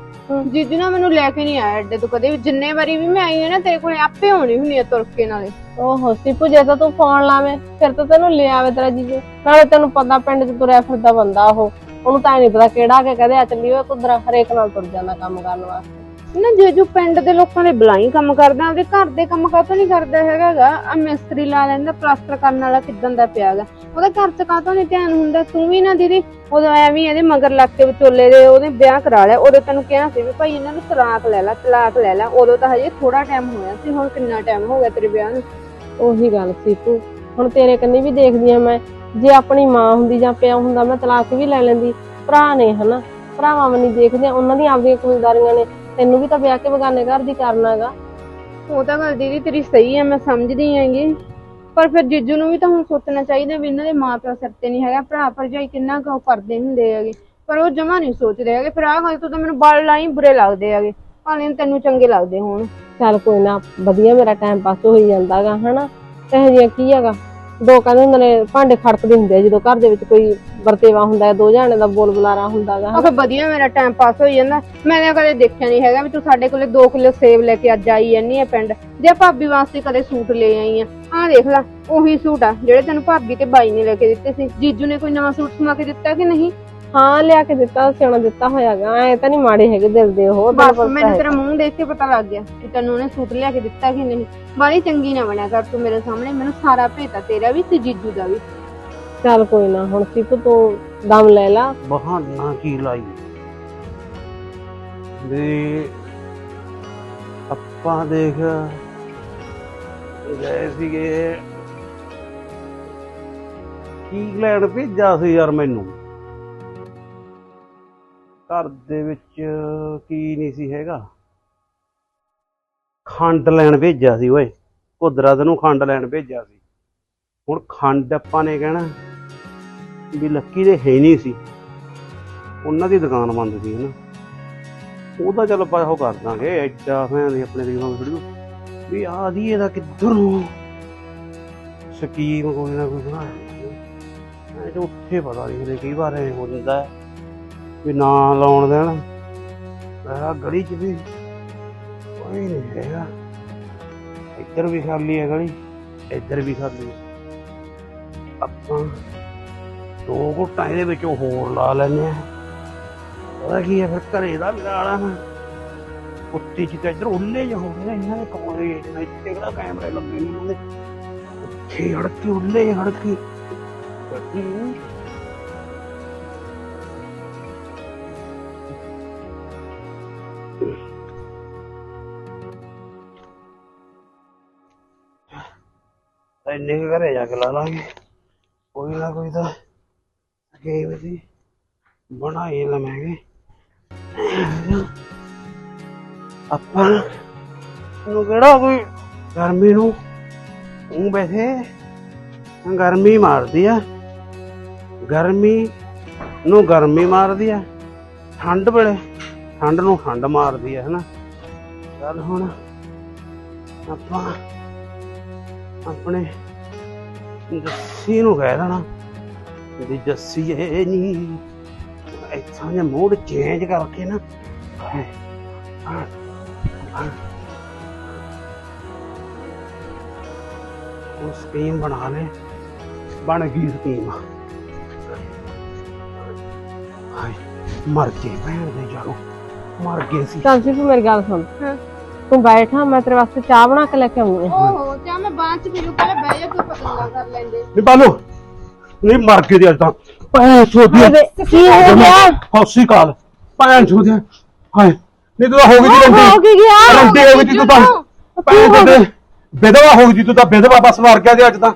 [SPEAKER 1] ਜੀਜੂ ਨਾ ਮੈਨੂੰ ਲੈ ਕੇ ਨਹੀਂ ਆਇਆ ਅੱਡੇ ਤੋਂ ਕਦੇ ਵੀ। ਜਿੰਨੇ ਵਾਰੀ ਵੀ ਮੈਂ ਆਈ ਹਾਂ ਨਾ ਤੇਰੇ ਕੋਲੇ ਆਪੇ ਹੋਣੀ ਹੁੰਦੀ ਆ ਤੁਰ ਕੇ ਨਾਲੇ।
[SPEAKER 2] ਓਹੋ ਸਿਪੂ ਜੇ ਤਾਂ ਤੂੰ ਫੋਨ ਲਾਵੇਂ ਫਿਰ ਤਾਂ ਤੈਨੂੰ ਲੈ ਆਵੇ ਤੇਰਾ ਜੀਜੂ। ਨਾਲੇ ਤੈਨੂੰ ਪਤਾ ਪਿੰਡ 'ਚ ਤੁਰਿਆ ਫਿਰਦਾ ਬੰਦਾ ਉਹ। ਉਹਨੂੰ ਤਾਂ ਨਹੀਂ ਪਤਾ ਕਿਹੜਾ ਕੇ ਕਹਦੇ ਆ ਚੱਲੀ ਓਏ ਕੁਦਰਾ ਹਰੇਕ ਨਾਲ ਤੁਰ ਜਾਂਦਾ ਕੰਮ ਕਰਨ ਵਾਸਤੇ।
[SPEAKER 1] ਨਾ ਜੇ ਜੋ ਪਿੰਡ ਦੇ ਲੋਕਾਂ ਦੇ ਬਲਾਈ ਕੰਮ ਕਰਦਾ ਉਹਦੇ ਘਰ ਦੇ ਕੰਮ ਕਾਹਤੋਂ ਨਹੀਂ ਕਰਦਾ ਹੈਗਾਗਾ? ਆ ਮਿਸਤਰੀ ਲਾ ਲੈਂਦਾ ਪਲਾਸਟਰ ਕਰਨ ਵਾਲਾ ਕਿਦਾਂ ਦਾ ਪਿਆਗਾ? ਉਹਦਾ ਘਰ ਚ ਕਾਹਤੋਂ ਨਹੀਂ ਧਿਆਨ ਹੁੰਦਾ? ਤੂੰ ਵੀ ਨਾ ਦੀਦੀ ਉਦੋਂ ਐਵੇਂ ਇਹਦੇ ਮਗਰ ਲੱਗ ਕੇ ਵਿਚੋਲੇ ਦੇ ਉਹਨੇ ਵਿਆਹ ਕਰਾ ਲਿਆ ਉਦੋਂ ਤੈਨੂੰ ਕਿਹਾ ਸੀ ਵੀ ਭਾਈ ਇਹਨਾਂ ਨੂੰ ਤਲਾਕ ਲੈ ਲੈ ਤਲਾਕ ਲੈ ਲੈ। ਉਦੋਂ ਤਾਂ ਹਜੇ ਥੋੜਾ ਟਾਈਮ ਹੋਇਆ ਸੀ ਹੁਣ ਕਿੰਨਾ ਟਾਈਮ ਹੋ ਗਿਆ ਤੇਰੇ ਵਿਆਹ ਨੂੰ?
[SPEAKER 2] ਉਹੀ ਗੱਲ ਸੀ ਤੂੰ। ਹੁਣ ਤੇਰੇ ਕੰਨੀ ਵੀ ਦੇਖਦੀ ਆ ਮੈਂ। ਜੇ ਆਪਣੀ ਮਾਂ ਹੁੰਦੀ ਜਾਂ ਪਿਓ ਹੁੰਦਾ ਮੈਂ ਤਲਾਕ ਵੀ ਲੈ ਲੈਂਦੀ। ਭਰਾ ਨੇ ਹਨਾ? ਭਰਾਵਾਂ ਵੀ ਨਹੀਂ ਦੇਖਦੇ ਉਹਨਾਂ ਦੀਆਂ ਆਪਦੀਆਂ ਕਬੀਲਦਾਰੀਆਂ ਨੇ। ਤੈਨੂੰ ਵੀ ਤਾਂ ਵਿਆਹ ਕੇ ਬਗਾਨੇ ਘਰ ਦੀ ਕਰਨਾਗਾ
[SPEAKER 1] ਉਹ ਤਾਂ ਗੱਲ ਦੀਦੀ ਤੇਰੀ ਸਹੀ ਹੈ ਮੈਂ ਸਮਝਦੀ ਹੈਗੀ। ਪਰ ਫਿਰ ਜੀਜੂ ਨੂੰ ਵੀ ਤਾਂ ਹੁਣ ਸੋਚਣਾ ਚਾਹੀਦਾ ਵੀ ਇਹਨਾਂ ਦੇ ਮਾਪਿਓ ਸਿਰ ਤੇ ਨਹੀਂ ਹੈਗਾ ਭਰਾ ਭਰਜਾਈ ਕਿੰਨਾ ਕੁ ਕਰਦੇ ਹੁੰਦੇ ਹੈਗੇ। ਪਰ ਉਹ ਜਮਾ ਨਹੀਂ ਸੋਚਦੇ ਹੈਗੇ। ਫਿਰ ਆਹ ਗੱਲ ਤੋਂ ਤਾਂ ਮੈਨੂੰ ਬਲ ਲਾਈ ਬੁਰੇ ਲੱਗਦੇ ਹੈਗੇ। ਭਾਵੇਂ ਤੈਨੂੰ ਚੰਗੇ ਲੱਗਦੇ ਹੋਣ।
[SPEAKER 2] ਚੱਲ ਕੋਈ ਨਾ ਵਧੀਆ ਮੇਰਾ ਟਾਈਮ ਪਾਸ ਹੋਈ ਜਾਂਦਾਗਾ ਹਨਾ? ਇਹ ਜਿਹਾ ਕੀ ਹੈਗਾ? ਦੋ ਕਹਿੰਦੇ ਹੁੰਦੇ ਨੇ, ਭਾਂਡੇ ਖੜਕਦੇ ਹੁੰਦੇ ਆ ਜਦੋਂ ਘਰ ਦੇ ਵਿੱਚ ਕੋਈ ਵਰਤੇਵਾ ਹੁੰਦਾ ਹੈ, ਦੋ ਜਾਣੇ ਦਾ ਬੋਲ ਬੁਲਾਰਾ ਹੁੰਦਾਗਾ
[SPEAKER 1] ਉਹ ਫਿਰ ਵਧੀਆ ਮੇਰਾ ਟਾਈਮ ਪਾਸ ਹੋਈ ਜਾਂਦਾ। ਮੈਂ ਤਾਂ ਕਦੇ ਦੇਖਿਆ ਨਹੀਂ ਹੈਗਾ ਵੀ ਤੂੰ ਸਾਡੇ ਕੋਲੇ 2 ਕਿਲੋ ਸੇਬ ਲੈ ਕੇ ਅੱਜ ਆਈ ਜਾਂਦੀ ਹੈ ਪਿੰਡ। ਜੇ ਭਾਬੀ ਵਾਸਤੇ ਕਦੇ ਸੂਟ ਲੈ ਆਈ ਆ। ਆਹ ਦੇਖ ਲੈ, ਉਹੀ ਸੂਟ ਆ, ਜਿਹੜੇ ਤੈਨੂੰ ਭਾਬੀ ਤੇ ਬਾਈ ਨੇ ਲੈ ਕੇ ਦਿੱਤੇ ਸੀ। ਜੀਜੂ ਨੇ ਕੋਈ ਨਵਾਂ ਸੂਟ ਸਮਾ ਕੇ ਦਿੱਤਾ ਕਿ ਨਹੀਂ?
[SPEAKER 2] ਹਾਂ ਲਿਆ ਕੇ ਦਿੱਤਾ ਸਿਆਣਾ ਦਿੱਤਾ ਹੋਇਆਗਾ ਐ ਤਾਂ ਨਹੀਂ ਮਾੜੇ ਹੈਗੇ ਦਿਲ ਦੇ ਉਹ
[SPEAKER 1] ਬਸ ਮੈਨੂੰ। ਤੇਰਾ ਮੂੰਹ ਦੇਖ ਕੇ ਪਤਾ ਲੱਗ ਗਿਆ ਕਿ ਤੈਨੂੰ ਉਹਨੇ ਸੂਟ ਲਿਆ ਕੇ ਦਿੱਤਾ ਕਿ ਨਹੀਂ। ਬਾਲੀ ਚੰਗੀ ਨਾ ਬਣਿਆ ਕਰ ਤੂੰ ਮੇਰੇ ਸਾਹਮਣੇ ਮੈਨੂੰ ਸਾਰਾ ਭੇਤਾ ਤੇਰਾ ਵੀ ਤੇ ਜੀਜੂ ਦਾ ਵੀ।
[SPEAKER 2] ਚੱਲ ਕੋਈ ਨਾ ਹੁਣ ਸਿਪ ਤੂੰ ਦਮ ਲੈ ਲਾ।
[SPEAKER 3] ਬਹਾਨਾ ਕੀ ਲਾਈ? ਦੇ ਆਪਾਂ ਦੇਖ ਗਏ ਸੀਗੇ। ਕੀ ਲੈਣ ਭੇਜਿਆ ਸੀ ਯਾਰ ਮੈਨੂੰ? ਘਰ ਦੇ ਵਿੱਚ ਕੀ ਨਹੀਂ ਸੀ ਹੈਗਾ। ਖੰਡ ਲੈਣ ਭੇਜਿਆ ਸੀ ਓਏ। ਕੁਦਰਤ ਨੂੰ ਖੰਡ ਲੈਣ ਭੇਜਿਆ ਸੀ। ਹੁਣ ਖੰਡ ਆਪਾਂ ਨੇ ਕਹਿਣਾ ਵੀ ਲੱਕੀ ਦੇ ਹੈ ਨਹੀਂ ਸੀ। ਉਹਨਾਂ ਦੀ ਦੁਕਾਨ ਬੰਦ ਸੀ ਹਨਾ। ਉਹ ਤਾਂ ਚੱਲ ਆਪਾਂ ਉਹ ਕਰ ਦਾਂਗੇ ਐਡਾ ਫੈਨ ਦੀ ਆਪਣੇ ਦੀ ਵੀਡੀਓ ਵੀ ਆ ਦੀ ਇਹਦਾ ਕਿੱਧਰ ਨੂੰ ਸਕੀਮ ਕੋਈ ਨਾ ਕੋਈ ਬਣਾਇਆ। ਇਹ ਉੱਥੇ ਪਤਾ ਨਹੀਂ ਹਲੇ ਕਈ ਵਾਰ ਇਹ ਹੋ ਜਾਂਦਾ ਹੈ। ਵੀ ਨਾ ਲਾਉਣ ਦੇਣ। ਆ ਗਲੀ 'ਚ ਵੀ ਕੋਈ ਨਹੀਂ ਹੈਗਾ। ਇੱਧਰ ਵੀ ਖਾਲੀ ਹੈ ਗਲੀ, ਇੱਧਰ ਵੀ ਖਾਲੀ ਹੈ। ਆਪਾਂ ਦੋ ਘੁੱਟਾਂ ਇਹਦੇ ਵਿੱਚ ਹੋਰ ਲਾ ਲੈਨੇ ਆ ਪਤਾ ਕੀ ਹੈ, ਫਿਰ ਘਰੇ ਦਾ ਲਾਣਾ ਨਾ ਕੁੱਤੀ ਚ ਤਾਂ ਇੱਧਰ ਉੱਲੇ ਜਿਹਾ ਹੋ ਗਏ ਨਾ, ਇਹਨਾਂ ਦੇ ਕਮਰੇ ਇੱਥੇ ਕਿਹੜਾ ਕੈਮਰੇ ਲੱਗੇ ਨੇ ਇਹਨਾਂ ਦੇ। ਉੱਥੇ ਹੜ ਉੱਲੇ ਹੜ ਕੱਟੀ ਇੰਨੇ ਕੁ ਘਰੇ ਜਾ ਕੇ ਲਾ ਲਾਂਗੇ, ਕੋਈ ਨਾ ਕੋਈ ਤਾਂ ਗੇਮ ਦੀ ਬਣਾਈ ਲਵਾਂਗੇ। ਆਪਾਂ ਨੂੰ ਕਿਹੜਾ ਕੋਈ ਗਰਮੀ ਨੂੰ ਉਹ ਵੈਸੇ ਗਰਮੀ ਮਾਰਦੀ ਆ। ਗਰਮੀ ਨੂੰ ਗਰਮੀ ਮਾਰਦੀ ਆ, ਠੰਡ ਵੇਲੇ ਠੰਡ ਨੂੰ ਠੰਡ ਮਾਰਦੀ ਆ, ਹਨਾ। ਚੱਲ ਹੁਣ ਆਪਾਂ ਆਪਣੇ ਜੱਸੀ ਨੂੰ ਕਹਿ ਦੇਣਾ ਵੀ ਜੱਸੀ ਇਹ ਨਹੀਂ ਇੱਥਾਂ ਦੇ ਮੂਡ ਚੇਂਜ ਕਰਕੇ ਨਾ ਹਾਂ, ਹਾਂ, ਹਾਂ। ਉਹ ਸਕੀਮ ਬਣਾ ਲੈ ਬਣ ਗਈ ਸਕੀਮ ਹਾਏ ਮਰ ਗਏ ਭੈਣ ਦੇ ਜਾਨੋ ਮਰ ਗਏ ਸੀ
[SPEAKER 2] ਚੱਲ ਸਿਪ ਮੇਰੀ ਗੱਲ ਸੁਣ
[SPEAKER 1] ਹਾਂ।
[SPEAKER 2] ਤੂੰ ਬੈਠਾ ਮੈਂ ਤੇਰੇ ਵਾਸਤੇ ਚਾਹ ਬਣਾ ਕੇ ਲੈ ਕੇ ਆਉਂਗੀ
[SPEAKER 1] ਓਹੋ ਚਾਹ ਮੈਂ ਬਾਅਦ ਚ ਪੀਲੂ ਪਹਿਲੇ ਬਹਿ ਜਾ ਤੂੰ ਪਤੰਗਾ ਕਰ ਲੈਂਦੇ।
[SPEAKER 3] ਨਹੀਂ ਬਾਲੋ ਨਹੀਂ ਮਰ ਗਏ ਦੇ ਅੱਜ ਤਾਂ। ਭੈਣ ਚੋਦੀ
[SPEAKER 2] ਕੀ ਹੋ ਗਿਆ?
[SPEAKER 3] ਹੌਸੀ ਕਾਲ ਭੈਣ ਚੋਦੀ ਹਾਏ ਨਹੀਂ ਤੂੰ ਤਾਂ ਹੋ ਗਈ ਜੀ
[SPEAKER 2] ਹੋ ਕੀ ਗਿਆ।
[SPEAKER 3] ਰੰਡੀ ਹੋ ਗਈ ਜੀ ਤੂੰ ਤਾਂ। ਭੈਣ ਚੋਦੇ ਵਿਧਵਾ ਹੋ ਗਈ ਤੂੰ ਤਾਂ ਵਿਧਵਾ ਬਸ ਮਰ ਗਿਆ ਜੀ ਅੱਜ ਤਾਂ।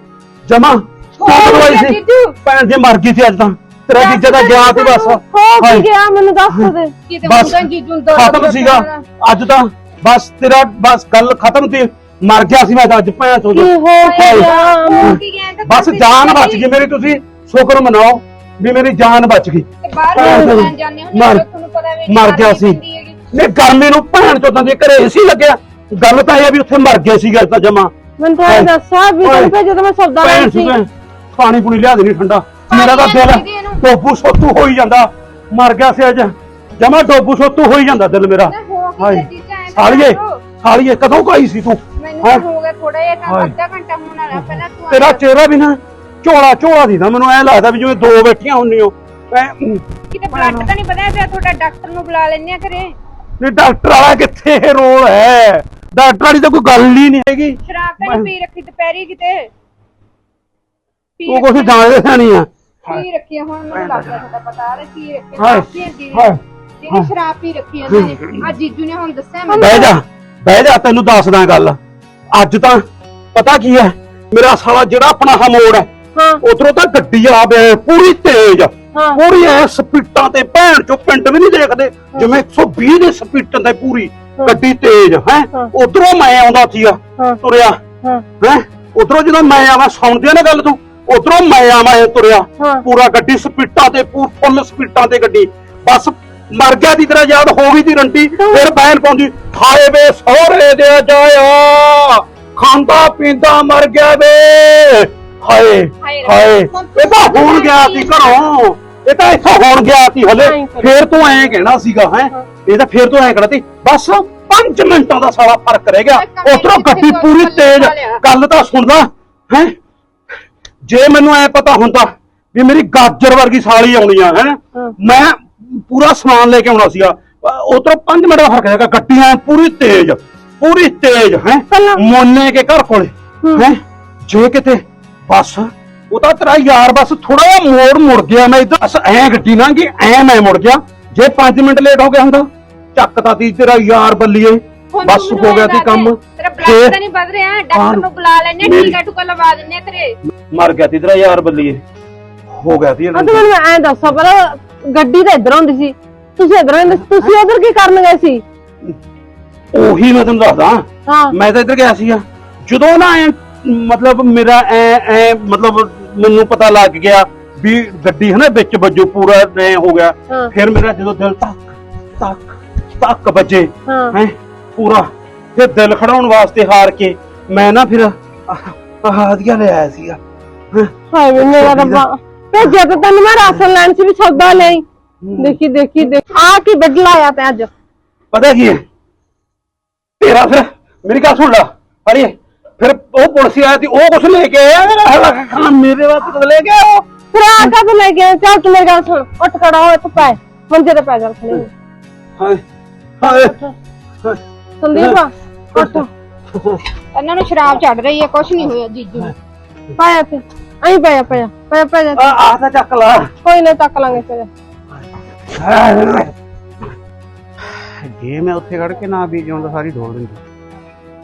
[SPEAKER 3] ਜਮਾ ਤੂੰ ਦਵਾਈ ਸੀ। ਭੈਣ ਜੀ ਮਰ ਗਈ ਸੀ ਅੱਜ ਤਾਂ। ਤੇਰਾ ਜੀਜਾ ਦਾ ਗਿਆ ਤੇ ਬਸ।
[SPEAKER 2] ਹੋ ਗਿਆ ਮੈਨੂੰ ਦੱਸ ਦੇ।
[SPEAKER 1] ਕਿਤੇ ਮੁੰਡਾ ਜੀਜੂ ਨੂੰ ਦੋ
[SPEAKER 3] ਖਤਮ ਸੀਗਾ। ਅੱਜ ਤਾਂ ਬਸ ਤੇਰਾ ਬਸ ਗੱਲ ਖਤਮ ਸੀ। ਮਰ ਗਿਆ ਸੀ ਮੈਂ ਤਾਂ ਅੱਜ ਭੈਣ ਚੋਦ।
[SPEAKER 2] ਕੀ ਹੋ ਗਿਆ?
[SPEAKER 1] ਕੀ ਗਿਆ ਤਾਂ
[SPEAKER 3] ਬਸ ਜਾਨ ਬਚ ਗਈ ਮੇਰੀ ਤੁਸੀਂ ਸ਼ੁਕਰ ਮਨਾਓ ਵੀ ਮੇਰੀ ਜਾਨ ਬਚ ਗਈ।
[SPEAKER 1] ਤੇ ਬਾਹਰ
[SPEAKER 3] ਭੈਣ
[SPEAKER 1] ਜਾਣ
[SPEAKER 3] ਚੋਦ
[SPEAKER 1] ਜਾਂਦੇ ਹੋ?
[SPEAKER 3] ਮਰ
[SPEAKER 1] ਤੁਹਾਨੂੰ ਪਤਾ ਵੀ
[SPEAKER 3] ਮਰ ਗਿਆ ਸੀ। ਨੇ ਗਰਮੀ ਨੂੰ ਭੈਣ ਚੋਦਾਂ ਦੇ ਘਰੇ ਏਸੀ ਲੱਗਿਆ। ਗੱਲ ਤਾਂ ਇਹ ਆ ਵੀ ਉੱਥੇ ਮਰ ਗਏ ਤਾਂ ਜਮਾ।
[SPEAKER 2] ਮੈਨੂੰ ਤਾਂ ਇਹ ਵੀ ਮੈਂ ਸੌਦਾ ਲੈਣ ਸੀ।
[SPEAKER 3] ਚੋਦ ਪਾਣੀ ਪੂਣੀ ਲਿਆ ਦੇਣੀ ਠੰਡਾ। ਮੇਰਾ ਤਾਂ ਦਿਲ। ਡੋਬੂ ਸੋਤੂ ਹੋਈ ਜਾਂਦਾ। ਮਰ ਗਿਆ ਸੀ ਅੱਜ। ਜਮਾ ਡੋਬੂ ਸੋਤੂ ਹੋਈ ਜਾਂਦਾ ਦਿਲ ਮੇਰਾ। ਹਾਏ ਸਾਲੀਏ ਸਾਲੀਏ ਕਦੋਂ ਕਾਈ ਸੀ ਤੂੰ?
[SPEAKER 1] ਮੈਨੂੰ
[SPEAKER 3] ਹੈਂ?
[SPEAKER 1] ਤਾਂ ਹੋ ਗਿਆ ਥੋੜਾ ਜਿਹਾ ਕੰਮ
[SPEAKER 3] ਹਾਏ।
[SPEAKER 1] ਅੱਧਾ ਘੰਟਾ ਹੋਣ ਵਾਲਾ ਪਹਿਲਾਂ ਤੂੰ
[SPEAKER 3] ਤੇਰਾ ਚਿਹਰਾ ਵੀ ਨਾ ਝੋਲਾ ਝੋਲਾ ਦੀ ਨਾ ਮੈਨੂੰ ਐ ਲੱਗਦਾ ਵੀ ਜਿਵੇਂ ਦੋ ਬੈਠੀਆਂ ਹੁੰਨੀਓ ਐ
[SPEAKER 1] ਕਿਤੇ ਬਲੱਡ ਤਾਂ ਨਹੀਂ ਵਧਿਆ ਪਿਆ ਤੁਹਾਡਾ ਡਾਕਟਰ ਨੂੰ ਬੁਲਾ ਲੈਣੇ ਆ ਘਰੇ।
[SPEAKER 3] ਨਹੀਂ ਡਾਕਟਰ ਵਾਲਾ ਕਿੱਥੇ ਰੋਲ ਹੈ? ਡਾਕਟਰ ਵਾਲੀ ਤਾਂ ਕੋਈ ਗੱਲ ਹੀ ਨਹੀਂ ਹੈਗੀ।
[SPEAKER 1] ਸ਼ਰਾਬ ਤਾਂ ਨਹੀਂ ਪੀ ਰੱਖੀ ਦੁਪਹਿਰੀ ਕਿਤੇ।
[SPEAKER 3] ਉਹ ਕੁਛ ਜਾਣਦੇ ਨਹੀਂ ਆ।
[SPEAKER 1] ਪੀ ਰੱਖੀ ਆ, ਹੁਣ ਮੈਨੂੰ ਲੱਗਦਾ ਤੁਹਾਡਾ ਪਤਾ ਆ ਪੀ ਰੱਖੀ
[SPEAKER 3] ਹਾਏ,
[SPEAKER 1] ਆ ਜਿਹੜੀ
[SPEAKER 3] ਹਾਏ,
[SPEAKER 1] ਜਿਹੜੀ ਸ਼ਰਾਬ ਪੀ ਰੱਖੀ ਆ ਉਹਨਾਂ ਨੇ ਆ ਜੀਜੂ ਨੇ ਹੁਣ ਦੱਸਿਆ ਮੈਨੂੰ।
[SPEAKER 3] ਬਹਿ ਜਾ ਬਹਿ ਜਾ ਤੈਨੂੰ ਦੱਸਦਾ ਗੱਲ। ਅੱਜ ਤਾਂ ਪਤਾ ਕੀ ਹੈ? ਮੇਰਾ ਸਾਲਾ ਜਿਹੜਾ ਆਪਣਾ ਹਮੋੜ ਹੈ
[SPEAKER 2] ਹਾਂ।
[SPEAKER 3] ਉਧਰੋਂ ਤਾਂ ਗੱਡੀ ਆ ਬੇ ਪੂਰੀ ਤੇਜ਼।
[SPEAKER 2] ਹਾਂ।
[SPEAKER 3] ਪੂਰੀ ਐ ਸਪੀਟਾਂ ਤੇ ਭੈਣ ਚੋ ਪਿੰਡ ਵੀ ਨਹੀਂ ਦੇਖਦੇ। ਜਿਵੇਂ 120 ਦੇ ਸਪੀਟਾਂ ਤੇ ਪੂਰੀ ਗੱਡੀ ਤੇਜ਼ ਹੈ?
[SPEAKER 2] ਹਾਂ।
[SPEAKER 3] ਉਧਰੋਂ ਮੈਂ ਆਉਂਦਾ ਸੀਗਾ
[SPEAKER 2] ਹਾਂ।
[SPEAKER 3] ਤੁਰਿਆ।
[SPEAKER 2] ਹਾਂ।
[SPEAKER 3] ਹੈ? ਉਧਰੋਂ ਜਦੋਂ ਮੈਂ ਆਵਾਂ ਸੁਣਦੇ ਨਾ ਗੱਲ ਤੂੰ? ਉਧਰੋਂ ਮੈਂ ਆਵਾਂ ਇਹ ਤੁਰਿਆ।
[SPEAKER 2] ਹਾਂ।
[SPEAKER 3] ਪੂਰਾ ਗੱਡੀ ਸਪੀਟਾਂ ਤੇ ਪੂ- ਫੁੱਲ ਸਪੀਟਾਂ ਤੇ ਗੱਡੀ। ਬਸ ਮਰ ਗਿਆ ਦੀ ਤਰ੍ਹਾਂ ਯਾਦ ਹੋ ਗਈ ਦੀ ਰੰਟੀ ਫਿਰ ਬੈਨ ਪਾਉਂਦੀ ਹਾਏ ਵੇ ਸਹੁਰੇ ਦੇ ਜਾਇਆ ਖਾਂਦਾ ਪੀਂਦਾ ਮਰ ਗਿਆ ਵੇ। ਹਾਏ
[SPEAKER 1] ਹਾਏ।
[SPEAKER 3] ਇਹ ਤਾਂ ਹੁਣ ਗਿਆ ਸੀ ਘਰੋਂ। ਇਹ ਤਾਂ ਇੱਥੋਂ ਹੁਣ ਗਿਆ ਸੀ ਹਲੇ। ਫੇਰ ਤੂੰ ਐਂ ਕਹਿਣਾ ਸੀਗਾ ਹੈ। ਇਹ ਤਾਂ ਫੇਰ ਤੂੰ ਐਂ ਕਹਿਣਾ ਸੀ। ਬਸ 5 ਮਿੰਟਾਂ ਦਾ ਸਾਲਾ ਫ਼ਰਕ ਰਹਿ ਗਿਆ। ਉਧਰੋਂ ਗੱਡੀ ਪੂਰੀ ਤੇਜ਼। ਗੱਲ ਤਾਂ ਸੁਣਦਾ ਹੈ। ਜੇ ਮੈਨੂੰ ਐ ਪਤਾ ਹੁੰਦਾ ਵੀ ਮੇਰੀ ਗਾਜਰ ਵਰਗੀ ਸਾਲੀ ਆਉਣੀ ਆ ਹਾਂ। ਮੈਂ ਪੂਰਾ ਸਮਾਨ ਲੈ ਕੇ ਆਉਣਾ ਸੀਗਾ। ਉਧਰੋਂ 5 ਮਿੰਟ ਦਾ ਫ਼ਰਕ ਹੈਗਾ ਗੱਡੀਆਂ ਪੂਰੀ ਤੇਜ਼। ਪੂਰੀ ਤੇਜ਼ ਹੈ।
[SPEAKER 2] ਪਹਿਲਾਂ-
[SPEAKER 3] ਮੋਨੇ ਕੇ ਘਰ ਕੋਲੇ। ਹੈ। ਜੇ ਕਿਤੇ ਬਸ ਉਹ ਤਾਂ ਤੇਰਾ ਯਾਰ ਬਸ ਥੋੜਾ ਜਿਹਾ ਮੋੜ ਮੁੜ ਗਿਆ ਮੈਂ ਇਧਰ ਐ ਗੱਡੀ ਨਾ ਕਿ ਐ ਮੈਂ ਮੁੜ ਗਿਆ। ਜੇ 5 ਮਿੰਟ ਲੇਟ ਹੋ ਗਿਆ ਹੁੰਦਾ ਚੱਕਤਾ ਤੀ ਤੇਰਾ ਯਾਰ ਬੱਲੀਏ।
[SPEAKER 1] ਹੁਣ
[SPEAKER 3] ਬਸ ਹੋ ਗਿਆ ਸੀ ਕੰਮ।
[SPEAKER 1] ਤੇਰਾ
[SPEAKER 3] ਫੇਰ
[SPEAKER 1] ਬਲੱਡ ਤਾਂ ਨਹੀਂ ਵੱਧ ਰਿਹਾ
[SPEAKER 3] ਹਾਂ।
[SPEAKER 1] ਡਾਕਟਰ ਨੂੰ ਬੁਲਾ ਲੈਣੇ
[SPEAKER 3] ਮੇਰੀ-
[SPEAKER 1] ਟੀਕਾ ਟੁਕਾ ਲਵਾ ਦਿੰਨੇ ਤੇਰੇ।
[SPEAKER 3] ਮਰ ਗਿਆ ਤੀ ਤੇਰਾ ਯਾਰ ਬੱਲੀਏ। ਹੋ ਗਿਆ ਤੀ
[SPEAKER 2] ਆ ਤੂੰ ਮੈਨੂੰ ਐਂ ਦੱਸੋ ਪਰ ਗੱਡੀ ਤਾਂ ਇੱਧਰ ਹੁੰਦੀ ਸੀ। ਤੁਸੀਂ ਇੱਧਰ ਹੁੰਦੇ ਸੀ ਤੁਸੀਂ ਉਧਰ ਕੀ ਕਰਨ ਗਏ ਸੀ?
[SPEAKER 3] ਉਹੀ ਮੈਂ ਤੈਨੂੰ ਦੱਸਦਾ।
[SPEAKER 2] ਹਾਂ।
[SPEAKER 3] ਮੈਂ ਤਾਂ ਇੱਧਰ ਗਿਆ ਸੀਗਾ। ਜਦੋਂ ਨਾ ਐ ਮਤਲਬ ਮੇਰਾ ਐ ਐ ਮਤਲਬ ਮੈਨੂੰ ਪਤਾ ਲੱਗ ਗਿਆ ਵੀ ਗੱਡੀ ਹੈ ਨਾ ਵਿੱਚ ਵੱਜੋ ਪੂਰਾ ਐ ਹੋ ਗਿਆ।
[SPEAKER 2] ਹਾਂ।
[SPEAKER 3] ਫਿਰ ਮੇਰਾ ਜਦੋਂ ਦਿਲ ਤੱਕ ਤੱਕ ਤੱਕ ਵੱਜੇ
[SPEAKER 2] ਹਾਂ।
[SPEAKER 3] ਹੈ ਪੂਰਾ। ਫਿਰ ਦਿਲ ਖੜਾਉਣ ਵਾਸਤੇ ਹਾਰ ਕੇ ਮੈਂ ਨਾ ਫਿਰ ਆਹਾਦੀਆ ਲੈ ਆਇਆ ਸੀਗਾ। ਹੈਂ।
[SPEAKER 2] ਹਾਏ ਵੇ ਮੇਰਾ ਰੱਬਾ। ਤਾਂ ਤੈਨੂੰ ਮੈਂ ਰਾਸ਼ਨ ਲੈਣ ਚ ਵੀ ਸੌਦਾ ਲਈ ਦੇਖੀ ਦੇਖੀ ਦੇਖ। ਆ ਕੀ ਬਿੱਡ ਲਾਇਆ ਤੇ ਅੱਜ।
[SPEAKER 3] ਪਤਾ ਕੀ ਹੈ? ਤੇਰਾ ਫਿਰ ਮੇਰੀ ਗੱਲ ਸੁਣ ਲੈ ਅਰੇ ਫਿਰ ਉਹ ਪੁਲਿਸ ਆਇਆ ਸੀ ਉਹ ਕੁਛ ਲੈ ਕੇ ਆਇਆ ਮੇਰਾ? ਹਲਾ ਖਾਨ ਮੇਰੇ ਵਾਸਤੇ ਕੁਛ ਲੈ ਕੇ ਆਇਆ ਉਹ।
[SPEAKER 2] ਫਿਰ ਆ ਕਦ ਲੈ ਗਿਆ ਚੱਲ ਤੂੰ ਮੇਰੀ ਗੱਲ ਸੁਣ ਉੱਠ ਖੜਾ ਹੋ ਇੱਥੇ ਪੈ। ਮੰਜੇ ਤੇ ਪੈ ਜਾ ਖੜੇ
[SPEAKER 3] ਹਾਏ ਹਾਏ। ਹਾਏ।
[SPEAKER 2] ਸੰਦੀਪ ਉੱਠ।
[SPEAKER 1] ਇਹਨਾਂ ਨੂੰ ਸ਼ਰਾਬ ਚੜ ਰਹੀ ਹੈ ਕੁਛ ਨਹੀਂ ਹੋਇਆ ਜੀਜੂ ਨੂੰ।
[SPEAKER 2] ਪਾਇਆ ਤੇ ਅਹੀਂ ਪਾਇਆ ਪਾਇਆ ਪਾਇਆ ਪਾਇਆ
[SPEAKER 3] ਆ ਆ ਤਾਂ ਚੱਕ ਲਾ।
[SPEAKER 2] ਕੋਈ ਨਾ ਚੱਕ ਲਾਂਗੇ ਫਿਰ।
[SPEAKER 3] ਜੇ ਮੈਂ ਉੱਥੇ ਖੜ ਕੇ ਨਾ ਬੀਜ ਹੁੰਦਾ ਸਾਰੀ ਢੋਲ ਦਿੰਦੀ।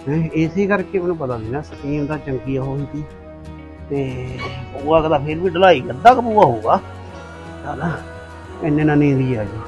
[SPEAKER 3] ਹੈ ਕਰਕੇ ਮੈਨੂੰ ਪਤਾ ਨਹੀਂ ਨਾ, ਸਕੀਮ ਦਾ ਚੰਗੀ ਉਹ ਹੁੰਦੀ ਤੇ ਬੂਆ ਕਦਾ ਫਿਰ ਵੀ ਢਲਾਈ ਅੱਧਾ ਕੁ ਬੂਆ ਹੋਊਗਾ? ਚੱਲ, ਇੰਨੇ ਨਾਲ ਨੀਂਦ ਹੀ ਆ ਜੀ